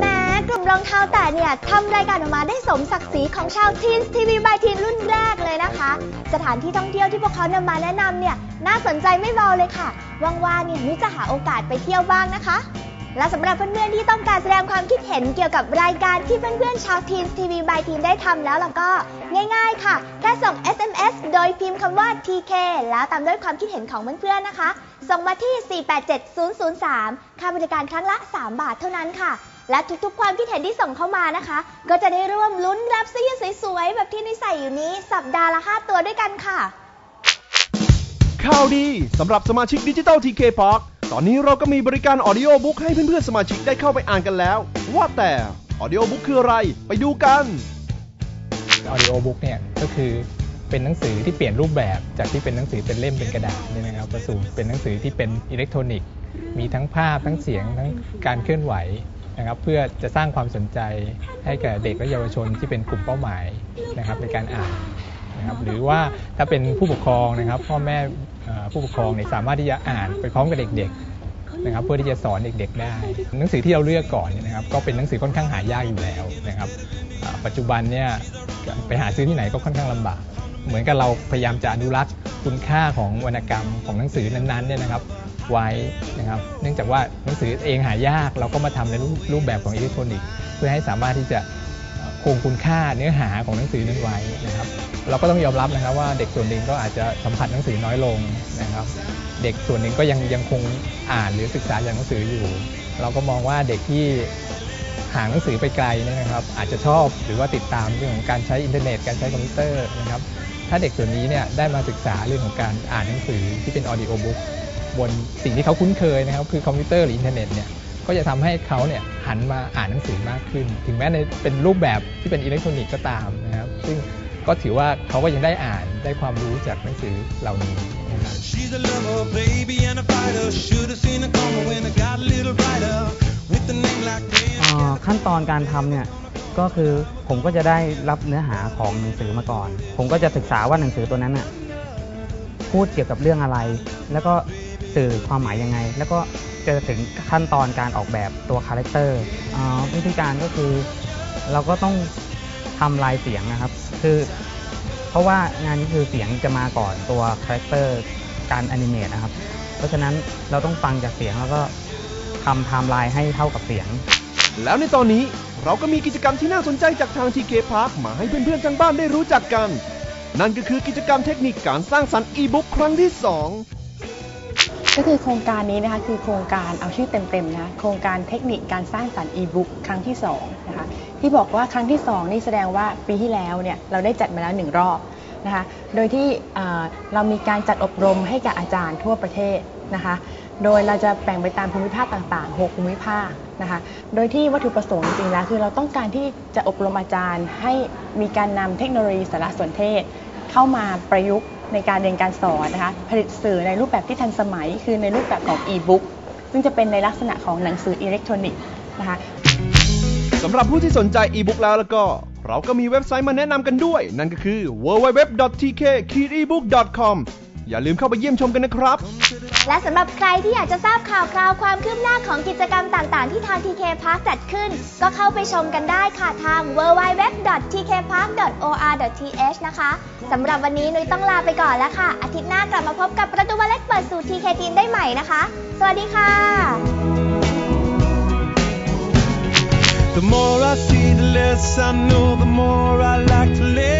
แหมกลุ่มรองเท้าแต่เนี่ยทำรายการออกมาได้สมศักดิ์ศรีของชาวทีนทีวีบายทีนรุ่นแรกเลยนะคะ สถานที่ท่องเที่ยวที่พวกเขานำมาแนะนำเนี่ยน่าสนใจไม่เบาเลยค่ะว่างๆเนี่ยนุ้ยจะหาโอกาสไปเที่ยวบ้างนะคะ และสำหรับเพื่อนๆที่ต้องการแสดงความคิดเห็นเกี่ยวกับรายการที่เพื่อนๆชาวทีนทีวีบายทีนได้ทำแล้วแล้วก็ง่ายๆค่ะ แค่ส่ง SMS โดยพิมพ์คำว่า TK แล้วตามด้วยความคิดเห็นของเพื่อนๆนะคะ ส่งมาที่ 487003 ค่าบริการครั้งละ 3 บาทเท่านั้นค่ะ และทุกๆความคิดเห็นที่ส่งเข้ามานะคะ ก็จะได้ร่วมลุ้นรับเสื้อยืดสวยๆ แบบที่นิสัยอยู่นี้ สัปดาห์ละ 5 ตัวด้วยกันค่ะ ข่าวดีสำหรับสมาชิกดิจิตอลทีเคพาร์ ตอนนี้เราก็มีบริการออดิโอบุ๊กให้เพื่อนๆสมาชิกได้เข้าไปอ่านกันแล้ว ว่าแต่ออดิโอบุ๊กคืออะไร ไปดูกันออดิโอบุ๊กเนี่ยก็คือเป็นหนังสือที่เปลี่ยนรูปแบบจากที่เป็นหนังสือเป็นเล่มเป็นกระดาษเนี่ยนะครับมาสู่เป็นหนังสือที่เป็นอิเล็กทรอนิกส์ มีทั้งภาพทั้งเสียงทั้งการเคลื่อนไหวนะครับเพื่อจะสร้างความสนใจให้แก่เด็กและเยาวชนที่เป็นกลุ่มเป้าหมายนะครับในการอ่าน นะครับหรือว่าถ้าเป็นผู้ปกครองนะครับ พ่อแม่ผู้ปกครองเนี่ยสามารถที่จะอ่านไปพร้อมกับเด็กๆนะครับเพื่อที่จะสอนเด็กๆได้ หนังสือที่เราเลือกก่อนเนี่ยนะครับก็เป็นหนังสือค่อนข้างหายากอยู่แล้วนะครับปัจจุบันเนี่ยไปหาซื้อที่ไหนก็ค่อนข้างลำบากเหมือนกับเราพยายามจะอนุรักษ์คุณค่าของวรรณกรรมของหนังสือนั้นๆเนี่ยนะครับไว้นะครับเนื่องจากว่าหนังสือเองหายากเราก็มาทำในรูปแบบของอิเล็กทรอนิกส์ เพื่อให้สามารถที่จะ คงคุณค่าเนื้อหาของหนังสือนั้นไว้นะครับเราก็ต้องยอมรับนะครับว่าเด็กส่วนหนึ่งก็อาจจะสัมผัสหนังสือน้อยลงนะครับ เด็กส่วนหนึ่งก็ยังยังคงอ่านหรือศึกษาจากหนังสืออยู่ เราก็มองว่าเด็กที่ห่างหนังสือไปไกลนะครับ อาจจะชอบหรือว่าติดตามเรื่องของการใช้อินเทอร์เน็ต การใช้คอมพิวเตอร์นะครับ ถ้าเด็กส่วนนี้เนี่ยได้มาศึกษาเรื่องของการอ่านหนังสือที่เป็นออดิโอบุ๊กบนสิ่งที่เขาคุ้นเคยนะครับ คือคอมพิวเตอร์หรืออินเทอร์เน็ตเนี่ย ก็จะทำให้เขาเนี่ยหันมาอ่านหนังสือมากขึ้น ถึงแม้ในเป็นรูปแบบที่เป็นอิเล็กทรอนิกส์ก็ตามนะครับ ซึ่งก็ถือว่าเขาก็ยังได้อ่านได้ความรู้จากหนังสือเหล่านี้นะครับ She's a lover, baby, and a fighter. Should have seen her coming when I got a little brighter. With a name like เอ่อขั้นตอนการทำเนี่ยก็คือผมก็จะได้รับเนื้อหาของหนังสือมาก่อน ผมก็จะศึกษาว่าหนังสือตัวนั้นน่ะพูดเกี่ยวกับเรื่องอะไร แล้วก็ สื่อความหมายยังไง แล้วก็จะถึงขั้นตอนการออกแบบตัวคาแรคเตอร์อ่าวิธีการก็คือเราก็ต้องทำลายเสียงนะครับ คือ เพราะว่างานนี้คือเสียงจะมาก่อนตัวคาแรคเตอร์การแอนิเมตนะครับ เพราะฉะนั้นเราต้องฟังจากเสียงแล้วก็ทำไทม์ไลน์ให้เท่ากับเสียง แล้วในตอนนี้เราก็มีกิจกรรมที่น่าสนใจจากทางทีเคพาร์คมาให้เพื่อนๆทางบ้านได้รู้จักกัน นั่นก็คือกิจกรรมเทคนิคการสร้างสรรค์อีบุ๊กครั้งที่ 2 ก็คือโครงการนี้นะคะคือโครงการเอาชื่อเต็มๆนะโครงการเทคนิคการสร้างสรรค์อีบุ๊กครั้งที่2นะคะที่บอกว่าครั้งที่ 2 นี่แสดงว่าปีที่แล้วเนี่ยเราได้จัดมาแล้วหนึ่งรอบนะคะโดยที่เรามีการจัดอบรมให้กับอาจารย์ทั่วประเทศนะคะโดยเราจะแบ่งไปตามภูมิภาคต่างๆ 6 ภูมิภาคนะคะ โดยที่วัตถุประสงค์จริงๆแล้วคือเราต้องการที่จะอบรมอาจารย์ให้มีการนำเทคโนโลยีสารสนเทศ เข้ามาประยุกต์ ในการเรียนการสอนนะคะผลิตสื่อในรูปแบบที่ทันสมัย คือในรูปแบบของอีบุ๊กซึ่งจะเป็นในลักษณะของหนังสืออิเล็กทรอนิกส์นะคะสำหรับผู้ที่สนใจอีบุ๊กแล้วแล้วก็ เราก็มีเว็บไซต์มาแนะนำกันด้วย นั่นก็คือ www.tk-ebook.com อย่าลืมเข้าไปเยี่ยมชมกันนะครับ และสำหรับใครที่อยากจะทราบข่าวคราวความคืบหน้าของกิจกรรมต่างๆ ที่ทาง TK Park จัดขึ้น ก็เข้าไปชมกันได้ค่ะทาง www.tkpark.or.th นะคะสำหรับวันนี้นุ้ยต้องลาไปก่อนแล้วค่ะ อาทิตย์หน้ากลับมาพบกับประตูวันเล็กเปิดสู่ TK Teen ได้ใหม่นะคะ สวัสดีค่ะ The more I see, the less I know, the more I like to live.